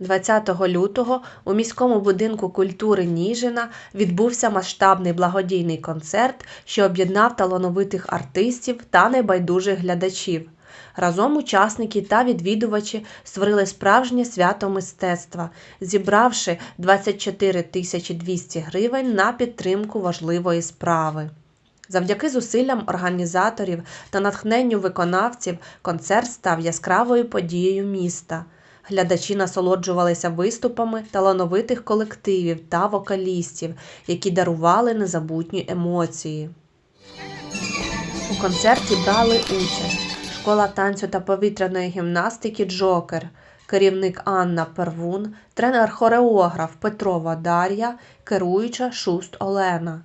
20 лютого у міському будинку культури Ніжина відбувся масштабний благодійний концерт, що об'єднав талановитих артистів та небайдужих глядачів. Разом учасники та відвідувачі створили справжнє свято мистецтва, зібравши 24 тисячі 200 гривень на підтримку важливої справи. Завдяки зусиллям організаторів та натхненню виконавців концерт став яскравою подією міста. Глядачі насолоджувалися виступами талановитих колективів та вокалістів, які дарували незабутні емоції. У концерті брали участь школа танцю та повітряної гімнастики Джокер, керівник Анна Первун, тренер-хореограф Петрова Дар'я, керуюча Шуст Олена.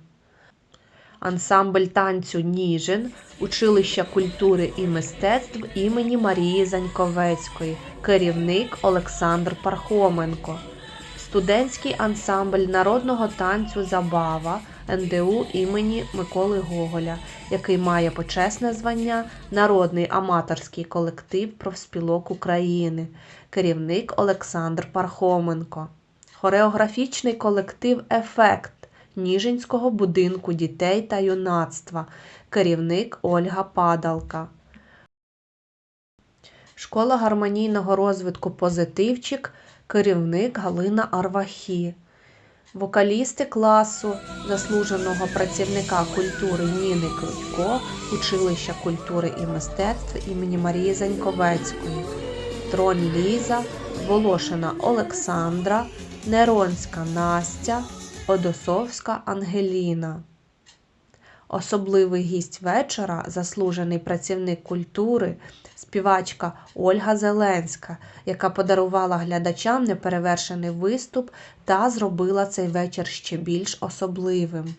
Ансамбль танцю Ніжин, училище культури і мистецтв імені Марії Заньковецької, керівник Олександр Пархоменко, студентський ансамбль народного танцю Забава НДУ імені Миколи Гоголя, який має почесне звання Народний аматорський колектив профспілок України, керівник Олександр Пархоменко, хореографічний колектив Ефект. Ніжинського будинку дітей та юнацтва, керівник Ольга Падалка. Школа гармонійного розвитку Позитивчик, керівник Галина Арвахі. Вокалісти класу заслуженого працівника культури Ніни Крутько, училища культури і мистецтв імені Марії Заньковецької, Трон Ліза, Волошина Олександра, Неронська Настя, Одосовська Ангеліна. Особливий гість вечора заслужений працівник культури, співачка Ольга Зеленська, яка подарувала глядачам неперевершений виступ та зробила цей вечір ще більш особливим.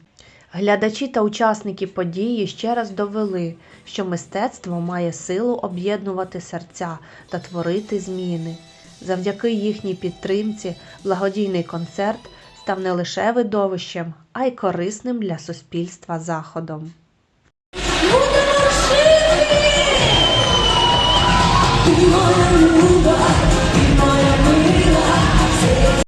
Глядачі та учасники події ще раз довели, що мистецтво має силу об'єднувати серця та творити зміни. Завдяки їхній підтримці благодійний концерт став не лише видовищем, а й корисним для суспільства заходом. Будемо люба,